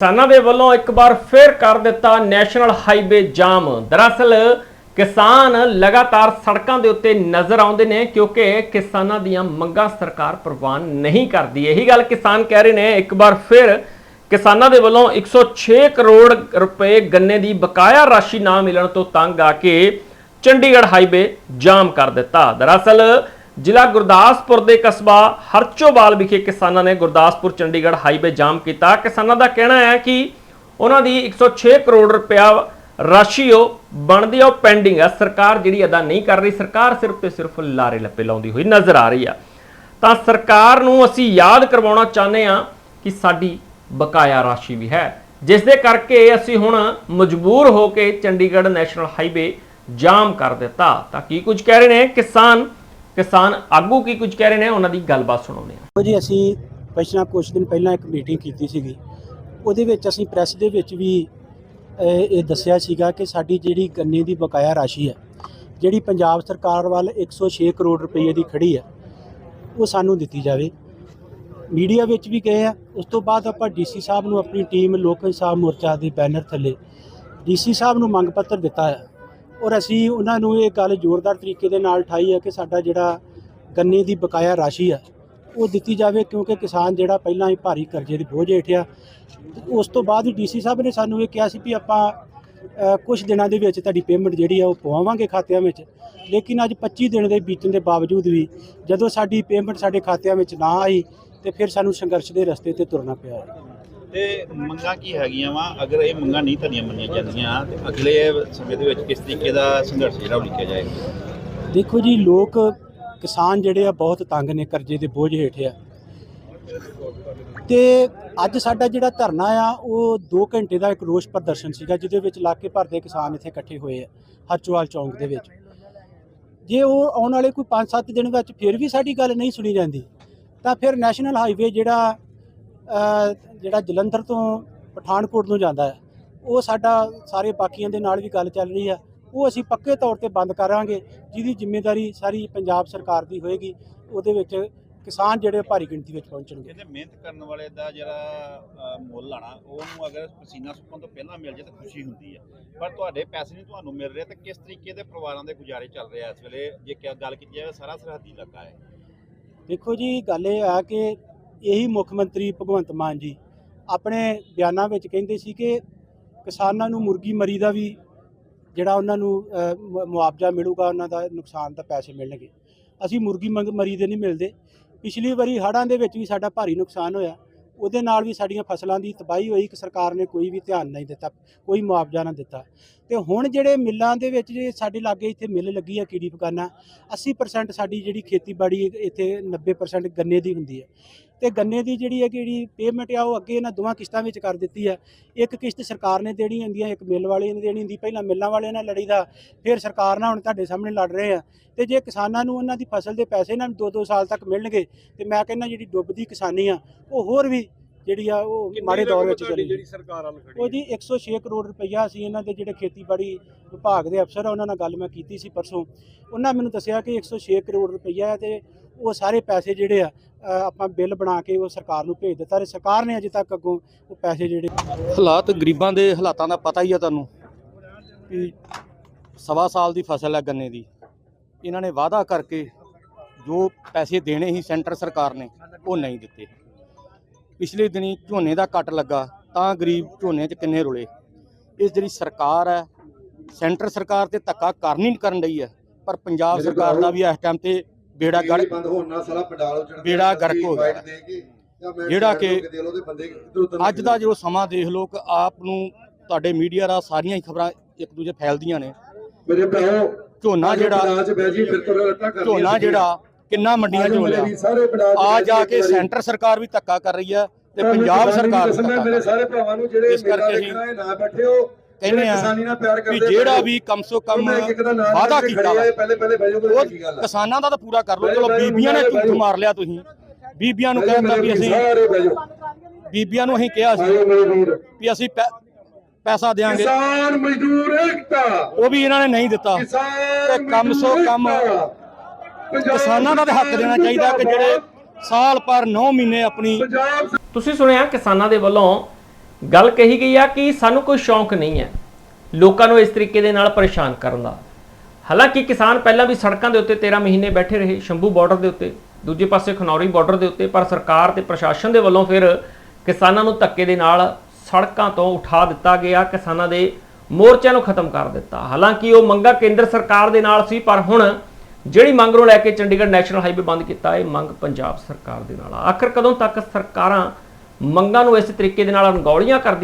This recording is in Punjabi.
ਕਿਸਾਨਾਂ ਦੇ ਵੱਲੋਂ ਇੱਕ ਵਾਰ ਫਿਰ ਕਰ ਦਿੱਤਾ ਨੈਸ਼ਨਲ ਹਾਈਵੇ ਜਾਮ। ਦਰਅਸਲ ਕਿਸਾਨ ਲਗਾਤਾਰ ਸੜਕਾਂ ਦੇ ਉੱਤੇ ਨਜ਼ਰ ਆਉਂਦੇ ਨੇ ਕਿਉਂਕਿ ਕਿਸਾਨਾਂ ਦੀਆਂ ਮੰਗਾਂ ਸਰਕਾਰ ਪ੍ਰਵਾਨ ਨਹੀਂ ਕਰਦੀ। ਇਹੀ ਗੱਲ ਕਿਸਾਨ ਕਹਿ ਰਹੇ ਨੇ, ਇੱਕ ਵਾਰ ਫਿਰ ਕਿਸਾਨਾਂ ਦੇ ਵੱਲੋਂ 106 ਕਰੋੜ ਰੁਪਏ ਗੰਨੇ ਦੀ ਬਕਾਇਆ ਰਾਸ਼ੀ ਨਾ ਮਿਲਣ ਤੋਂ ਤੰਗ ਆ ਕੇ ਚੰਡੀਗੜ੍ਹ ਹਾਈਵੇ ਜਾਮ ਕਰ ਦਿੱਤਾ। ਦਰਅਸਲ ਜ਼ਿਲ੍ਹਾ ਗੁਰਦਾਸਪੁਰ ਦੇ ਕਸਬਾ ਹਰਚੋਵਾਲ ਵਿਖੇ ਕਿਸਾਨਾਂ ਨੇ ਗੁਰਦਾਸਪੁਰ, ਚੰਡੀਗੜ੍ਹ ਹਾਈਵੇ ਜਾਮ ਕੀਤਾ। ਕਿਸਾਨਾਂ ਦਾ ਕਹਿਣਾ ਹੈ ਕਿ ਉਹਨਾਂ ਦੀ 106 ਕਰੋੜ ਰੁਪਇਆ ਰਾਸ਼ੀ ਉਹ ਬਣਦੀ ਆ, ਉਹ ਪੈਂਡਿੰਗ ਹੈ ਸਰਕਾਰ ਜਿਹੜੀ ਅਦਾ ਨਹੀਂ ਕਰ ਰਹੀ, ਸਰਕਾਰ ਸਿਰਫ ਤੇ ਸਿਰਫ ਲਾਰੇ ਲੱਪੇ ਲਾਉਂਦੀ ਹੋਈ ਨਜ਼ਰ ਆ ਰਹੀ ਆ। ਤਾਂ ਸਰਕਾਰ ਨੂੰ ਅਸੀਂ ਯਾਦ ਕਰਵਾਉਣਾ ਚਾਹੁੰਦੇ ਆ ਕਿ ਸਾਡੀ ਬਕਾਇਆ ਰਾਸ਼ੀ ਵੀ ਹੈ, ਜਿਸ ਦੇ ਕਰਕੇ ਅਸੀਂ ਹੁਣ ਮਜਬੂਰ ਹੋ ਕੇ ਚੰਡੀਗੜ੍ਹ ਨੈਸ਼ਨਲ ਹਾਈਵੇ ਜਾਮ ਕਰ ਦਿੱਤਾ। ਤਾਂ ਕੀ ਕੁਝ ਕਹਿ ਰਹੇ ਨੇ ਕਿਸਾਨ ਕਿਸਾਨ ਆਗੂ ਕੀ ਕੁਝ ਕਹਿ ਰਹੇ ਨੇ, ਉਹਨਾਂ ਦੀ ਗੱਲਬਾਤ ਸੁਣਾਉਂਦੇ ਹਾਂ। ਦੇਖੋ ਜੀ, ਅਸੀਂ ਪਿਛਲਾ ਕੁਝ ਦਿਨ ਪਹਿਲਾਂ ਇੱਕ ਮੀਟਿੰਗ ਕੀਤੀ ਸੀਗੀ। ਉਹਦੇ ਵਿੱਚ ਅਸੀਂ ਪ੍ਰੈਸ ਦੇ ਵਿੱਚ ਵੀ, ਇਹ ਦੱਸਿਆ ਸੀਗਾ ਕਿ ਸਾਡੀ ਜਿਹੜੀ ਗੰਨੇ ਦੀ ਬਕਾਇਆ ਰਾਸ਼ੀ ਹੈ, ਜਿਹੜੀ ਪੰਜਾਬ ਸਰਕਾਰ ਵੱਲ 106 ਕਰੋੜ ਰੁਪਏ ਦੀ ਖੜੀ ਹੈ, ਉਹ ਸਾਨੂੰ ਦਿੱਤੀ ਜਾਵੇ। ਮੀਡੀਆ ਵਿੱਚ ਵੀ ਗਏ ਆ, ਉਸ ਤੋਂ ਬਾਅਦ ਆਪਾਂ ਡੀਸੀ ਸਾਹਿਬ ਨੂੰ ਆਪਣੀ ਟੀਮ ਲੋਕ ਇਨਸਾਫ ਮੋਰਚਾ ਦੇ ਬੈਨਰ ਥੱਲੇ ਡੀਸੀ ਸਾਹਿਬ ਨੂੰ ਮੰਗ ਪੱਤਰ ਦਿੱਤਾ ਹੈ ਔਰ ਅਸੀਂ ਉਹਨਾਂ ਨੂੰ ਇਹ ਗੱਲ ਜ਼ੋਰਦਾਰ ਤਰੀਕੇ ਦੇ ਨਾਲ ਠਾਈ ਹੈ ਕਿ ਸਾਡਾ ਜਿਹੜਾ ਗੰਨੇ ਦੀ ਬਕਾਇਆ ਰਾਸ਼ੀ ਆ, ਉਹ ਦਿੱਤੀ ਜਾਵੇ ਕਿਉਂਕਿ ਕਿਸਾਨ ਜਿਹੜਾ ਪਹਿਲਾਂ ਹੀ ਭਾਰੀ ਕਰਜ਼ੇ ਦੇ ਬੋਝ ਹੇਠ ਆ। ਤੇ ਉਸ ਤੋਂ ਬਾਅਦ ਹੀ ਡੀਸੀ ਸਾਹਿਬ ਨੇ ਸਾਨੂੰ ਇਹ ਕਿਹਾ ਸੀ ਵੀ ਆਪਾਂ ਕੁਝ ਦਿਨਾਂ ਦੇ ਵਿੱਚ ਤੁਹਾਡੀ ਪੇਮੈਂਟ ਜਿਹੜੀ ਆ ਉਹ ਪਵਾਵਾਂਗੇ ਖਾਤਿਆਂ ਵਿੱਚ। ਲੇਕਿਨ ਅੱਜ 25 ਦਿਨ ਦੇ ਬੀਤਣ ਦੇ ਬਾਵਜੂਦ ਵੀ ਜਦੋਂ ਸਾਡੀ ਪੇਮੈਂਟ ਸਾਡੇ ਖਾਤਿਆਂ ਵਿੱਚ ਨਾ ਆਈ, ਤੇ ਫਿਰ ਸਾਨੂੰ ਸੰਘਰਸ਼ ਦੇ ਰਸਤੇ ਤੇ ਤੁਰਨਾ ਪਿਆ। ਤੇ ਮੰਗਾਂ ਕੀ ਹੈਗੀਆਂ ਵਾ? ਅਗਰ ਇਹ ਮੰਗਾਂ ਨਹੀਂ ਤੁਹਾਡੀਆਂ ਮੰਨੀਆਂ ਜਾਂਦੀਆਂ, ਤੇ ਅਗਲੇ ਸਮੇਂ ਦੇ ਵਿੱਚ ਕਿਸ ਤਰੀਕੇ ਦਾ ਸੰਘਰਸ਼ ਜਿਹੜਾ ਉਹ ਲਿਖਿਆ ਜਾਏਗਾ? ਦੇਖੋ ਜੀ, ਲੋਕ ਕਿਸਾਨ ਜਿਹੜੇ ਆ, ਬਹੁਤ ਤੰਗ ਨੇ ਕਰਜ਼ੇ ਦੇ ਬੋਝ ਹੇਠ ਆ। ਤੇ ਅੱਜ ਸਾਡਾ ਜਿਹੜਾ ਧਰਨਾ ਆ, ਉਹ 2 ਘੰਟੇ ਦਾ ਇੱਕ ਰੋਸ ਪ੍ਰਦਰਸ਼ਨ ਸੀਗਾ, ਜਿਹਦੇ ਵਿੱਚ ਇਲਾਕੇ ਭਰ ਦੇ ਕਿਸਾਨ ਇੱਥੇ ਇਕੱਠੇ ਹੋਏ ਆ ਹਰਚੋਵਾਲ ਚੌਂਕ ਦੇ ਵਿੱਚ। ਜੇ ਉਹ ਆਉਣ ਵਾਲੇ ਕੋਈ 5-7 ਦਿਨ ਵਿੱਚ ਫਿਰ ਵੀ ਸਾਡੀ ਗੱਲ ਨਹੀਂ ਸੁਣੀ ਜਾਂਦੀ, ਤਾਂ ਫਿਰ ਨੈਸ਼ਨਲ ਹਾਈਵੇ ਜਿਹੜਾ ਜਿਹੜਾ ਜਲੰਧਰ ਤੋਂ ਪਠਾਨਕੋਟ ਨੂੰ ਜਾਂਦਾ ਹੈ ਉਹ ਸਾਡਾ ਸਾਰੇ ਬਾਕੀਆਂ ਦੇ ਨਾਲ ਵੀ ਗੱਲ ਚੱਲ ਰਹੀ ਆ ਉਹ ਅਸੀਂ ਪੱਕੇ ਤੌਰ ਤੇ ਬੰਦ ਕਰਾਂਗੇ ਜਿਹਦੀ ਜ਼ਿੰਮੇਵਾਰੀ ਸਾਰੀ ਪੰਜਾਬ ਸਰਕਾਰ ਦੀ ਹੋਏਗੀ ਉਹਦੇ ਵਿੱਚ ਕਿਸਾਨ ਜਿਹੜੇ ਭਾਰੀ ਗਿਣਤੀ ਵਿੱਚ ਪਹੁੰਚਣਗੇ। ਕਹਿੰਦੇ ਮਿਹਨਤ ਕਰਨ ਵਾਲੇ ਦਾ ਜਿਹੜਾ ਮੁੱਲ ਆਣਾ ਉਹਨੂੰ ਅਗਰ ਪਸੀਨਾ ਸੁੱਕਣ ਤੋਂ ਪਹਿਲਾਂ ਮਿਲ ਜਾਏ ਤਾਂ ਖੁਸ਼ੀ ਹੁੰਦੀ ਹੈ। ਪਰ ਤੁਹਾਡੇ ਪੈਸੇ ਨਹੀਂ ਤੁਹਾਨੂੰ ਮਿਲ ਰਹੇ ਤਾਂ ਕਿਸ ਤਰੀਕੇ ਦੇ ਪਰਿਵਾਰਾਂ ਦੇ ਗੁਜ਼ਾਰੇ ਚੱਲ ਰਹੇ ਆ ਇਸ ਵੇਲੇ? ਜੇ ਗੱਲ ਕੀਤੀ ਜਾਵੇ ਸਾਰਾ ਸਰਹੱਦੀ ਇਲਾਕਾ ਹੈ। ਦੇਖੋ ਜੀ ਗੱਲ ਇਹ ਆ ਕਿ ਇਹੀ ਮੁੱਖ ਮੰਤਰੀ ਭਗਵੰਤ ਮਾਨ ਜੀ ਆਪਣੇ ਬਿਆਨਾਂ ਵਿੱਚ ਕਹਿੰਦੇ ਸੀ ਕਿ ਕਿਸਾਨਾਂ ਨੂੰ ਮੁਰਗੀ ਮਰੀ ਦਾ ਵੀ ਜਿਹੜਾ ਉਹਨਾਂ ਨੂੰ ਮੁਆਵਜ਼ਾ ਮਿਲੂਗਾ, ਉਹਨਾਂ ਦਾ ਨੁਕਸਾਨ ਦਾ ਪੈਸੇ ਮਿਲਣਗੇ। ਅਸੀਂ ਮੁਰਗੀ ਮਰੀ ਦੇ ਨਹੀਂ ਮਿਲਦੇ। ਪਿਛਲੀ ਵਾਰੀ ਹੜ੍ਹਾਂ ਦੇ ਵਿੱਚ ਵੀ ਸਾਡਾ ਭਾਰੀ ਨੁਕਸਾਨ ਹੋਇਆ। ਉਹਦੇ ਨਾਲ ਵੀ ਸਾਡੀਆਂ ਫਸਲਾਂ ਦੀ ਤਬਾਹੀ ਹੋਈ। ਕਿ ਸਰਕਾਰ ਨੇ ਕੋਈ ਵੀ ਧਿਆਨ ਨਹੀਂ ਦਿੱਤਾ, ਕੋਈ ਮੁਆਵਜ਼ਾ ਨਾ ਦਿੱਤਾ। ਤੇ ਹੁਣ ਜਿਹੜੇ ਮਿੱਲਾਂ ਦੇ ਵਿੱਚ ਜੇ ਸਾਡੇ ਲਾਗੇ ਇੱਥੇ ਮਿੱਲ ਲੱਗੀ ਆ ਕੀੜੀ ਪਕਾਨਾ 80% ਸਾਡੀ ਜਿਹੜੀ ਖੇਤੀਬਾੜੀ ਇੱਥੇ 90% ਗੰਨੇ ਦੀ ਹੁੰਦੀ ਹੈ ਤੇ ਗੰਨੇ ਦੀ ਜਿਹੜੀ ਹੈ ਜਿਹੜੀ ਪੇਮੈਂਟ ਆ ਉਹ ਅੱਗੇ ਇਹਨਾਂ ਦੋਵਾਂ ਕਿਸ਼ਤਾਂ ਵਿੱਚ ਕਰ ਦਿੱਤੀ ਆ। ਇੱਕ ਕਿਸ਼ਤ ਸਰਕਾਰ ਨੇ ਦੇਣੀ ਹੁੰਦੀ ਹੈ ਇੱਕ ਮਿੱਲ ਵਾਲੇ ਨੇ ਦੇਣੀ ਹੁੰਦੀ। ਪਹਿਲਾਂ ਮਿੱਲਾਂ ਵਾਲਿਆਂ ਨਾਲ ਲੜੀਦਾ, ਫਿਰ ਸਰਕਾਰ ਨਾਲ ਹੁਣ ਤੁਹਾਡੇ ਸਾਹਮਣੇ ਲੜ ਰਹੇ ਆ। ਤੇ ਜੇ ਕਿਸਾਨਾਂ ਨੂੰ ਉਹਨਾਂ ਦੀ ਫਸਲ ਦੇ ਪੈਸੇ ਇਹਨਾਂ ਨੂੰ 2-2 ਸਾਲ ਤੱਕ ਮਿਲਣਗੇ, ਤੇ ਮੈਂ ਕਹਿੰਦਾ ਜਿਹੜੀ ਡੁੱਬਦੀ ਕਿਸਾਨੀ ਆ, ਉਹ ਹੋਰ ਵੀ ਜਿਹੜੀ ਆ ਉਹ ਮਾੜੇ ਦੌਰ ਵਿੱਚ ਚਲੀ। ਜਿਹੜੀ ਸਰਕਾਰ ਵੱਲ ਖੜੀ ਉਹ ਜੀ 106 ਕਰੋੜ ਰੁਪਈਆ ਅਸੀਂ ਇਹਨਾਂ ਦੇ ਜਿਹੜੇ ਖੇਤੀਬਾੜੀ ਵਿਭਾਗ ਦੇ ਅਫਸਰ ਆ ਉਹਨਾਂ ਨਾਲ ਗੱਲ ਮੈਂ ਕੀਤੀ ਸੀ ਪਰਸੋਂ। ਉਹਨਾਂ ਮੈਨੂੰ ਦੱਸਿਆ ਕਿ 106 ਕਰੋੜ ਰੁਪਈਆ ਤੇ ਉਹ ਸਾਰੇ ਪੈਸੇ ਜਿਹੜੇ ਆ ਆਪਾਂ ਬਿੱਲ ਬਣਾ ਕੇ ਉਹ ਸਰਕਾਰ ਨੂੰ ਭੇਜ ਦਿੱਤਾ। ਤੇ ਸਰਕਾਰ ਨੇ ਅਜੇ ਤੱਕ ਅੱਗੋਂ ਉਹ ਪੈਸੇ ਜਿਹੜੇ ਹਾਲਾਤ ਗਰੀਬਾਂ ਦੇ ਹਾਲਾਤਾਂ ਦਾ ਪਤਾ ਹੀ ਆ ਤੁਹਾਨੂੰ ਕਿ ਸਵਾ ਸਾਲ ਦੀ ਫਸਲ ਹੈ ਗੰਨੇ ਦੀ। ਇਹਨਾਂ ਨੇ ਵਾਅਦਾ ਕਰਕੇ ਜੋ ਪੈਸੇ ਦੇਣੇ ਸੀ ਸੈਂਟਰ ਸਰਕਾਰ ਨੇ ਉਹ ਨਹੀਂ ਦਿੱਤੇ। ਪਿਛਲੇ ਦਿਨੀ ਝੋਨੇ ਦਾ ਕੱਟ ਲੱਗਾ ਤਾਂ ਗਰੀਬ ਝੋਨੇ 'ਚ ਕਿੰਨੇ ਰੁਲੇ। ਇਸ ਜਿਹੜੀ ਸਰਕਾਰ ਹੈ ਸੈਂਟਰ ਸਰਕਾਰ ਤੇ ਧੱਕਾ ਕਰਨੀ ਨਹੀਂ ਕਰਨ ਰਹੀ ਹੈ ਪਰ ਪੰਜਾਬ ਸਰਕਾਰ ਦਾ ਵੀ ਇਸ ਟਾਈਮ ਤੇ ਬੇੜਾ ਗੜ ਬੰਦ ਹੋਣ ਨਾਲ ਸਾਲਾ ਪੰਡਾਲ ਉੱਜਣ ਬੇੜਾ ਗਰਕ ਹੋ ਗਿਆ। ਜਿਹੜਾ ਕਿ ਅੱਜ ਦਾ ਜੋ ਸਮਾਂ ਦੇਖ ਲਓ ਕਿ ਆਪ ਨੂੰ ਤੁਹਾਡੇ ਮੀਡੀਆ ਦਾ ਸਾਰੀਆਂ ਹੀ ਖਬਰਾਂ ਇੱਕ ਦੂਜੇ ਫੈਲਦੀਆਂ ਨੇ। ਮੇਰੇ ਭਰਾਓ ਝੋਨਾ ਜਿਹੜਾ ਝੋਨਾ ਜਿਹੜਾ ਕਿੰਨਾ ਮੰਡੀਆਂ 'ਚ ਚ ਆ ਜਾ ਕੇ। ਸੈਂਟਰ ਸਰਕਾਰ ਵੀ ਧੱਕਾ ਕਰ ਰਹੀ ਹੈ ਤੇ ਪੰਜਾਬ ਸਰਕਾਰ ਮੇਰੇ ਸਾਰੇ ਭਰਾਵਾਂ ਨੂੰ ਜਿਹੜੇ ਹੀ ਦੇਖਣਾ ਹੈ ਨਾ ਬੈਠੇ ਹੋ ਕਹਿੰਦੇ ਆ ਵੀ ਜਿਹੜਾ। ਵੀ ਕਮ ਸੋ ਕਮ ਮੈਂ ਇੱਕ ਦਾ ਨਾਮ ਵਾਅਦਾ ਲੈ ਕੇ ਕੀਤਾ ਉਹ ਕਿਸਾਨਾਂ ਦਾ ਤਾਂ ਪੂਰਾ ਕਰ ਲਓ। ਚਲੋ ਬੀਬੀਆਂ ਨੇ ਝੂਠ। ਮਾਰ ਲਿਆ ਤੁਸੀਂ। ਬੀਬੀਆਂ ਨੂੰ ਕਹਿੰਦਾ ਵੀ ਅਸੀਂ ਬੀਬੀਆਂ ਨੂੰ ਅਸੀਂ ਕਿਹਾ ਸੀ ਮੇਰੇ ਵੀ ਅਸੀਂ ਪੈਸਾ ਦੇਾਂਗੇ ਕਿਸਾਨ ਮਜ਼ਦੂਰ ਏਕਤਾ। ਉਹ ਵੀ ਇਹਨਾਂ ਨੇ ਨਹੀਂ ਦਿੱਤਾ। ਕਿਸਾਨ ਤੇ ਕਮ ਸੋ ਕਮ ਕਿਸਾਨਾਂ ਦਾ ਹੱਕ ਦੇਣਾ ਚਾਹੀਦਾ ਕਿ ਜਿਹੜੇ ਸਾਲ ਪਰ 9 ਮਹੀਨੇ ਆਪਣੀ ਤੁਸੀਂ ਸੁਣਿਆ ਕਿਸਾਨਾਂ ਦੇ ਵੱਲੋਂ ਗੱਲ ਕਹੀ ਗਈ ਆ ਕਿ ਸਾਨੂੰ ਕੋਈ ਸ਼ੌਂਕ ਨਹੀਂ ਹੈ ਲੋਕਾਂ ਨੂੰ ਇਸ ਤਰੀਕੇ ਦੇ ਨਾਲ ਪਰੇਸ਼ਾਨ ਕਰਨ ਦਾ। ਹਾਲਾਂਕਿ ਕਿਸਾਨ ਪਹਿਲਾਂ ਵੀ ਸੜਕਾਂ ਦੇ ਉੱਤੇ 13 ਮਹੀਨੇ ਬੈਠੇ ਰਹੇ, ਸ਼ੰਭੂ ਬਾਰਡਰ ਦੇ ਉੱਤੇ, ਦੂਜੇ ਪਾਸੇ ਖਨੌਰੀ ਬਾਰਡਰ ਦੇ ਉੱਤੇ, ਪਰ ਸਰਕਾਰ ਤੇ ਪ੍ਰਸ਼ਾਸਨ ਦੇ ਵੱਲੋਂ ਫਿਰ ਕਿਸਾਨਾਂ ਨੂੰ ਧੱਕੇ ਦੇ ਨਾਲ ਸੜਕਾਂ ਤੋਂ ਉਠਾ ਦਿੱਤਾ ਗਿਆ, ਕਿਸਾਨਾਂ ਦੇ ਮੋਰਚਿਆਂ ਨੂੰ ਖਤਮ ਕਰ ਦਿੱਤਾ। ਹਾਲਾਂਕਿ ਉਹ ਮੰਗਾ ਕੇਂਦਰ ਸਰਕਾਰ ਦੇ ਨਾਲ ਸੀ, ਪਰ ਹੁਣ ਜਿਹੜੀ ਮੰਗ ਨੂੰ ਲੈ ਕੇ ਚੰਡੀਗੜ੍ਹ ਨੈਸ਼ਨਲ ਹਾਈਵੇ ਬੰਦ ਕੀਤਾ, ਇਹ ਮੰਗ ਪੰਜਾਬ ਸਰਕਾਰ ਦੇ ਨਾਲ ਆ। ਆਖਰ ਕਦੋਂ ਤੱਕ ਸਰਕਾਰਾਂ ਮੰਗਾਂ ਨੂੰ ਇਸ ਤਰੀਕੇ ਦੇ ਨਾਲ ਅਣਗੌਲੀਆਂ ਕਰਦੀਆਂ